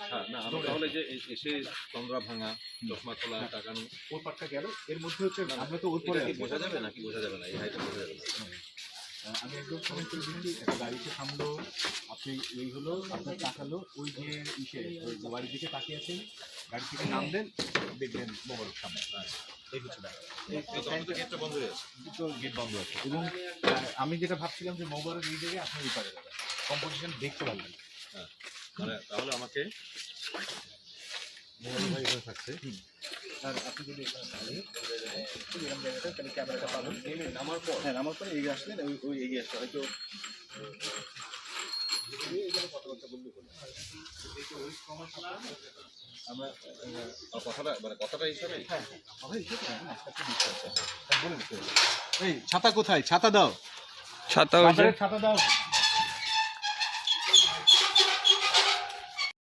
হ্যাঁ না আমি তাহলে যে এসে তন্দ্রা ভাঙা চশমা খোলা টাকানো। ওর পাটটা গেল এর মধ্যে হচ্ছে আমরা তো ওর পরে। বোঝা যাবে নাকি বোঝা যাবে না? এই বোঝা যাবে না। আমি একদম সময় করে দিচ্ছি একটা গাড়িতে থামলো আপনি এই হলো আপনার তাকালো ওই যে ইসে বাড়ির দিকে তাকিয়ে আছেন গাড়ি থেকে নামলেন দেখবেন মোবাইল সামনে। এই হচ্ছে ব্যাপার। এই তো গেটটা বন্ধ হয়ে আছে দুটো গেট বন্ধ আছে। এবং আমি যেটা ভাবছিলাম যে মোবাইলের এই জায়গায় আপনার এই পারে কম্পোজিশন দেখতে পারলেন। মানে তাহলে আমাকে থাকছে। আর আপনি যদি এখানে দাঁড়িয়ে এরকম জায়গাটা তাহলে ক্যামেরাটা পাবেন। নামার পর হ্যাঁ নামার পরে এগিয়ে আসলেন ওই ওই এগিয়ে আসলে হয়তো বললে আমরা কথাটা মানে কথাটা হিসাবে হ্যাঁ আচ্ছা। হ্যাঁ, বলুন এই ছাতা কোথায়? ছাতা দাও। ছাতা ওই ছাতা দাও।